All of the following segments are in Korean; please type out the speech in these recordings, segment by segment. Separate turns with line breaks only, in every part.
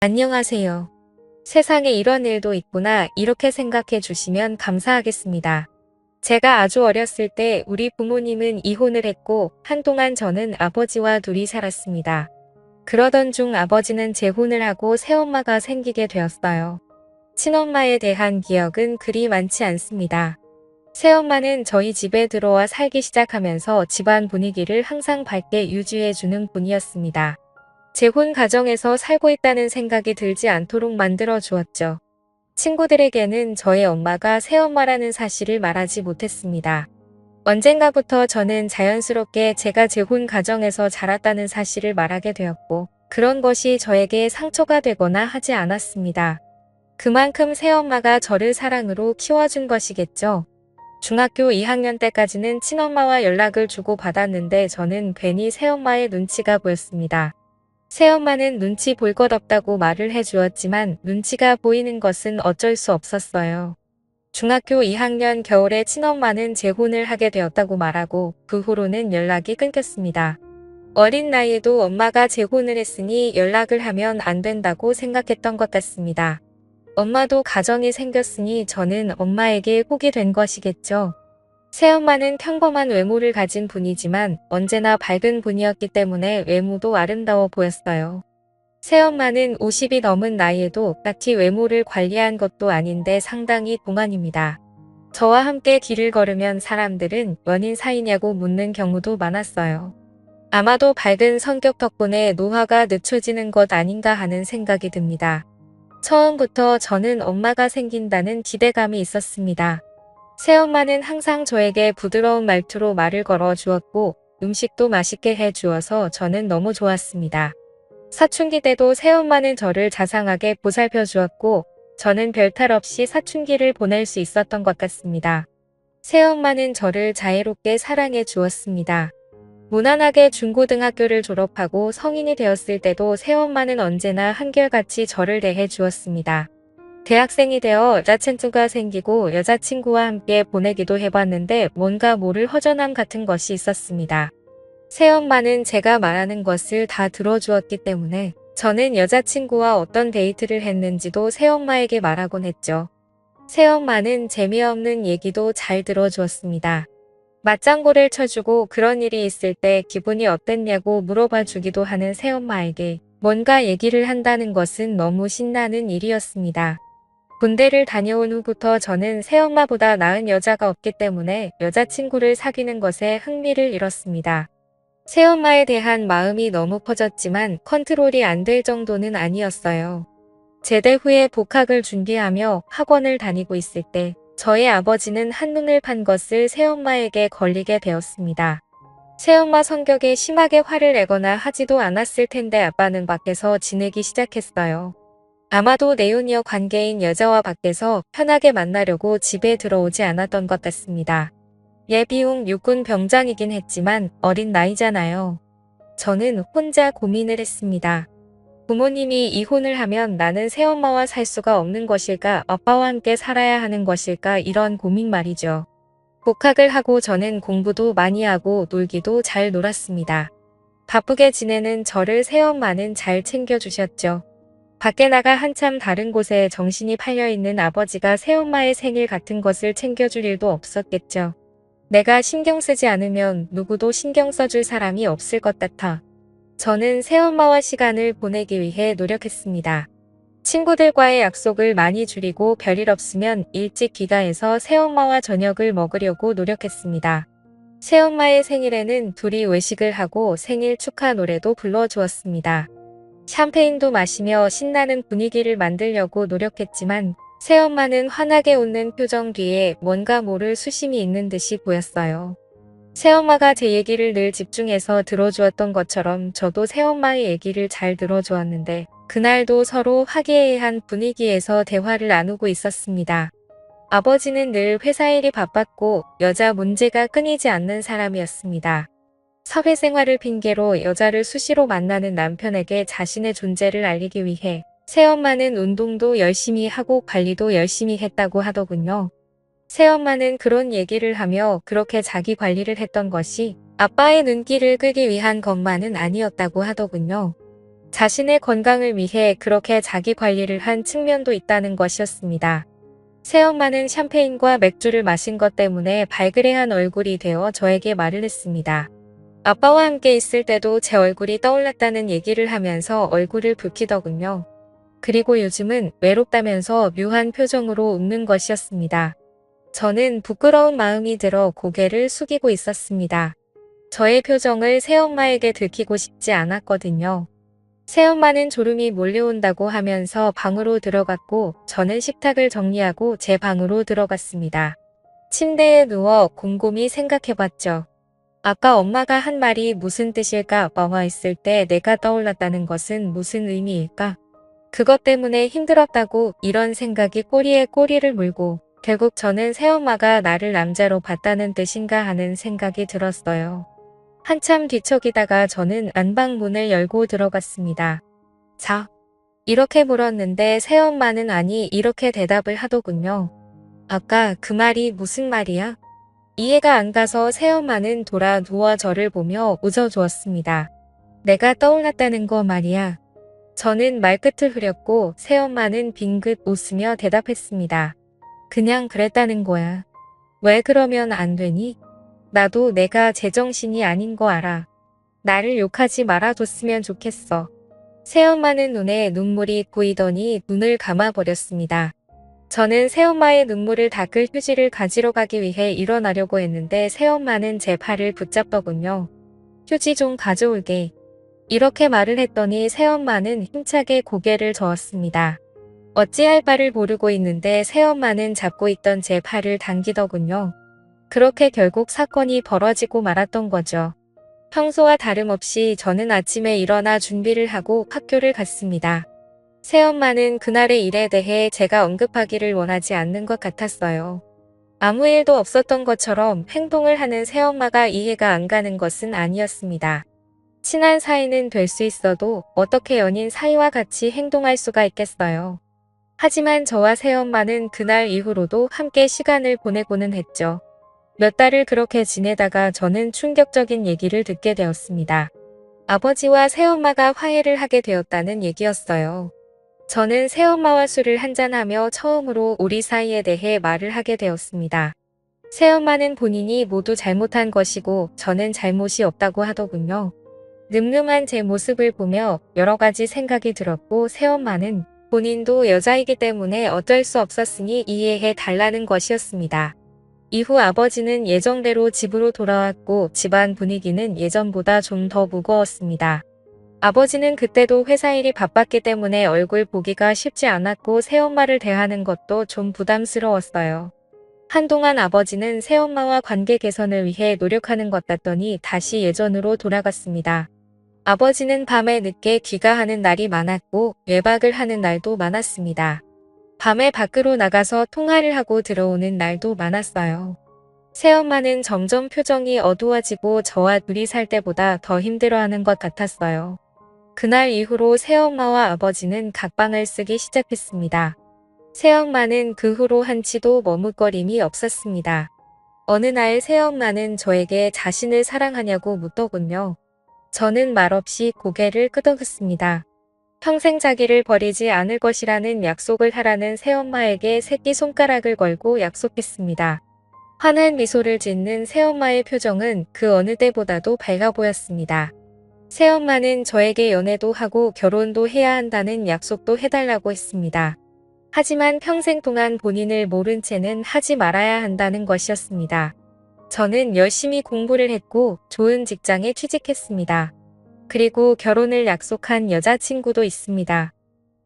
안녕하세요. 세상에 이런 일도 있구나 이렇게 생각해 주시면 감사하겠습니다. 제가 아주 어렸을 때 우리 부모님은 이혼을 했고 한동안 저는 아버지와 둘이 살았습니다. 그러던 중 아버지는 재혼을 하고 새엄마가 생기게 되었어요. 친엄마에 대한 기억은 그리 많지 않습니다. 새엄마는 저희 집에 들어와 살기 시작하면서 집안 분위기를 항상 밝게 유지해주는 분이었습니다. 재혼 가정에서 살고 있다는 생각이 들지 않도록 만들어 주었죠. 친구들에게는 저의 엄마가 새엄마라는 사실을 말하지 못했습니다. 언젠가부터 저는 자연스럽게 제가 재혼 가정에서 자랐다는 사실을 말하게 되었고 그런 것이 저에게 상처가 되거나 하지 않았습니다. 그만큼 새엄마가 저를 사랑으로 키워준 것이겠죠. 중학교 2학년 때까지는 친엄마와 연락을 주고 받았는데 저는 괜히 새엄마의 눈치가 보였습니다. 새엄마는 눈치 볼 것 없다고 말을 해주었지만 눈치가 보이는 것은 어쩔 수 없었어요. 중학교 2학년 겨울에 친엄마는 재혼을 하게 되었다고 말하고 그 후로는 연락이 끊겼습니다. 어린 나이에도 엄마가 재혼을 했으니 연락을 하면 안 된다고 생각했던 것 같습니다. 엄마도 가정이 생겼으니 저는 엄마에게 혹이 된 것이겠죠. 새엄마는 평범한 외모를 가진 분이지만 언제나 밝은 분이었기 때문에 외모도 아름다워 보였어요. 새엄마는 50이 넘은 나이에도 딱히 외모를 관리한 것도 아닌데 상당히 동안입니다. 저와 함께 길을 걸으면 사람들은 연인 사이냐고 묻는 경우도 많았어요. 아마도 밝은 성격 덕분에 노화가 늦춰지는 것 아닌가 하는 생각이 듭니다. 처음부터 저는 엄마가 생긴다는 기대감이 있었습니다. 새엄마는 항상 저에게 부드러운 말투로 말을 걸어 주었고 음식도 맛있게 해 주어서 저는 너무 좋았습니다. 사춘기 때도 새엄마는 저를 자상하게 보살펴 주었고 저는 별탈 없이 사춘기를 보낼 수 있었던 것 같습니다. 새엄마는 저를 자애롭게 사랑해 주었습니다. 무난하게 중고등학교를 졸업하고 성인이 되었을 때도 새엄마는 언제나 한결같이 저를 대해 주었습니다. 대학생이 되어 여자친구가 생기고 여자친구와 함께 보내기도 해봤는데 뭔가 모를 허전함 같은 것이 있었습니다. 새엄마는 제가 말하는 것을 다 들어주었기 때문에 저는 여자친구와 어떤 데이트를 했는지도 새엄마에게 말하곤 했죠. 새엄마는 재미없는 얘기도 잘 들어주었습니다. 맞장구를 쳐주고 그런 일이 있을 때 기분이 어땠냐고 물어봐 주기도 하는 새엄마에게 뭔가 얘기를 한다는 것은 너무 신나는 일이었습니다. 군대를 다녀온 후부터 저는 새엄마보다 나은 여자가 없기 때문에 여자친구를 사귀는 것에 흥미를 잃었습니다. 새엄마에 대한 마음이 너무 커졌지만 컨트롤이 안 될 정도는 아니었어요. 제대 후에 복학을 준비하며 학원을 다니고 있을 때 저의 아버지는 한눈을 판 것을 새엄마에게 걸리게 되었습니다. 새엄마 성격에 심하게 화를 내거나 하지도 않았을 텐데 아빠는 밖에서 지내기 시작했어요. 아마도 내연녀 관계인 여자와 밖에서 편하게 만나려고 집에 들어오지 않았던 것 같습니다. 예비용 육군 병장이긴 했지만 어린 나이잖아요. 저는 혼자 고민을 했습니다. 부모님이 이혼을 하면 나는 새엄마와 살 수가 없는 것일까 아빠와 함께 살아야 하는 것일까 이런 고민 말이죠. 복학을 하고 저는 공부도 많이 하고 놀기도 잘 놀았습니다. 바쁘게 지내는 저를 새엄마는 잘 챙겨주셨죠. 밖에 나가 한참 다른 곳에 정신이 팔려있는 아버지가 새엄마의 생일 같은 것을 챙겨줄 일도 없었겠죠. 내가 신경 쓰지 않으면 누구도 신경 써줄 사람이 없을 것 같아. 저는 새엄마와 시간을 보내기 위해 노력했습니다. 친구들과의 약속을 많이 줄이고 별일 없으면 일찍 귀가해서 새엄마와 저녁을 먹으려고 노력했습니다. 새엄마의 생일에는 둘이 외식을 하고 생일 축하 노래도 불러주었습니다. 샴페인도 마시며 신나는 분위기를 만들려고 노력했지만 새엄마는 환하게 웃는 표정 뒤에 뭔가 모를 수심이 있는 듯이 보였어요. 새엄마가 제 얘기를 늘 집중해서 들어주었던 것처럼 저도 새엄마의 얘기를 잘 들어주었는데 그날도 서로 화기애애한 분위기에서 대화를 나누고 있었습니다. 아버지는 늘 회사 일이 바빴고 여자 문제가 끊이지 않는 사람이었습니다. 사회생활을 핑계로 여자를 수시로 만나는 남편에게 자신의 존재를 알리기 위해 새엄마는 운동도 열심히 하고 관리도 열심히 했다고 하더군요. 새엄마는 그런 얘기를 하며 그렇게 자기 관리를 했던 것이 아빠의 눈길을 끌기 위한 것만은 아니었다고 하더군요. 자신의 건강을 위해 그렇게 자기 관리를 한 측면도 있다는 것이었습니다. 새엄마는 샴페인과 맥주를 마신 것 때문에 발그레한 얼굴이 되어 저에게 말을 했습니다. 아빠와 함께 있을 때도 제 얼굴이 떠올랐다는 얘기를 하면서 얼굴을 붉히더군요. 그리고 요즘은 외롭다면서 묘한 표정으로 웃는 것이었습니다. 저는 부끄러운 마음이 들어 고개를 숙이고 있었습니다. 저의 표정을 새엄마에게 들키고 싶지 않았거든요. 새엄마는 졸음이 몰려온다고 하면서 방으로 들어갔고 저는 식탁을 정리하고 제 방으로 들어갔습니다. 침대에 누워 곰곰이 생각해봤죠. 아까 엄마가 한 말이 무슨 뜻일까 있을 때 내가 떠올랐다는 것은 무슨 의미일까? 그것 때문에 힘들었다고 이런 생각이 꼬리에 꼬리를 물고 결국 저는 새엄마가 나를 남자로 봤다는 뜻인가 하는 생각이 들었어요. 한참 뒤척이다가 저는 안방문을 열고 들어갔습니다. 자, 이렇게 물었는데 새엄마는 아니 이렇게 대답을 하더군요. 아까 그 말이 무슨 말이야? 이해가 안 가서 새엄마는 돌아 누워 저를 보며 웃어주었습니다. 내가 떠올랐다는 거 말이야. 저는 말끝을 흐렸고 새엄마는 빙긋 웃으며 대답했습니다. 그냥 그랬다는 거야. 왜 그러면 안 되니? 나도 내가 제정신이 아닌 거 알아. 나를 욕하지 말아줬으면 좋겠어. 새엄마는 눈에 눈물이 고이더니 눈을 감아버렸습니다. 저는 새엄마의 눈물을 닦을 휴지를 가지러 가기 위해 일어나려고 했는데 새엄마는 제 팔을 붙잡더군요. 휴지 좀 가져올게. 이렇게 말을 했더니 새엄마는 힘차게 고개를 저었습니다. 어찌할 바를 모르고 있는데 새엄마는 잡고 있던 제 팔을 당기더군요. 그렇게 결국 사건이 벌어지고 말았던 거죠. 평소와 다름없이 저는 아침에 일어나 준비를 하고 학교를 갔습니다. 새엄마는 그날의 일에 대해 제가 언급하기를 원하지 않는 것 같았어요. 아무 일도 없었던 것처럼 행동을 하는 새엄마가 이해가 안 가는 것은 아니었습니다. 친한 사이는 될 수 있어도 어떻게 연인 사이와 같이 행동할 수가 있겠어요. 하지만 저와 새엄마는 그날 이후로도 함께 시간을 보내고는 했죠. 몇 달을 그렇게 지내다가 저는 충격적인 얘기를 듣게 되었습니다. 아버지와 새엄마가 화해를 하게 되었다는 얘기였어요. 저는 새엄마와 술을 한잔하며 처음으로 우리 사이에 대해 말을 하게 되었습니다. 새엄마는 본인이 모두 잘못한 것이고 저는 잘못이 없다고 하더군요. 늠름한 제 모습을 보며 여러 가지 생각이 들었고 새엄마는 본인도 여자이기 때문에 어쩔 수 없었으니 이해해 달라는 것이었습니다. 이후 아버지는 예정대로 집으로 돌아왔고 집안 분위기는 예전보다 좀 더 무거웠습니다. 아버지는 그때도 회사 일이 바빴기 때문에 얼굴 보기가 쉽지 않았고 새엄마를 대하는 것도 좀 부담스러웠어요. 한동안 아버지는 새엄마와 관계 개선을 위해 노력하는 것 같더니 다시 예전으로 돌아갔습니다. 아버지는 밤에 늦게 귀가하는 날이 많았고 외박을 하는 날도 많았습니다. 밤에 밖으로 나가서 통화를 하고 들어오는 날도 많았어요. 새엄마는 점점 표정이 어두워지고 저와 둘이 살 때보다 더 힘들어하는 것 같았어요. 그날 이후로 새엄마와 아버지는 각방을 쓰기 시작했습니다. 새엄마는 그 후로 한치도 머뭇거림이 없었습니다. 어느 날 새엄마는 저에게 자신을 사랑하냐고 묻더군요. 저는 말없이 고개를 끄덕였습니다. 평생 자기를 버리지 않을 것이라는 약속을 하라는 새엄마에게 새끼 손가락을 걸고 약속했습니다. 환한 미소를 짓는 새엄마의 표정은 그 어느 때보다도 밝아 보였습니다. 새엄마는 저에게 연애도 하고 결혼도 해야 한다는 약속도 해달라고 했습니다. 하지만 평생 동안 본인을 모른 채는 하지 말아야 한다는 것이었습니다. 저는 열심히 공부를 했고 좋은 직장에 취직했습니다. 그리고 결혼을 약속한 여자친구도 있습니다.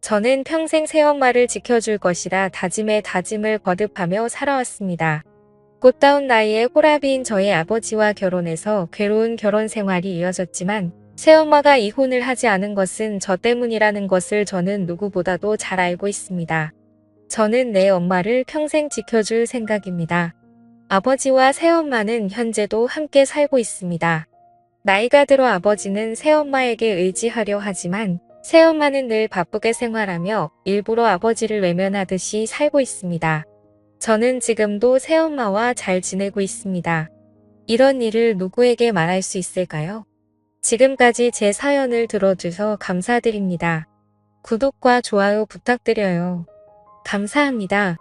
저는 평생 새엄마를 지켜줄 것이라 다짐에 다짐을 거듭하며 살아왔습니다. 꽃다운 나이에 호라비인 저의 아버지와 결혼해서 괴로운 결혼 생활이 이어졌지만 새엄마가 이혼을 하지 않은 것은 저 때문이라는 것을 저는 누구보다도 잘 알고 있습니다. 저는 내 엄마를 평생 지켜줄 생각입니다. 아버지와 새엄마는 현재도 함께 살고 있습니다. 나이가 들어 아버지는 새엄마에게 의지하려 하지만 새엄마는 늘 바쁘게 생활하며 일부러 아버지를 외면하듯이 살고 있습니다. 저는 지금도 새엄마와 잘 지내고 있습니다. 이런 일을 누구에게 말할 수 있을까요? 지금까지 제 사연을 들어주셔서 감사드립니다. 구독과 좋아요 부탁드려요. 감사합니다.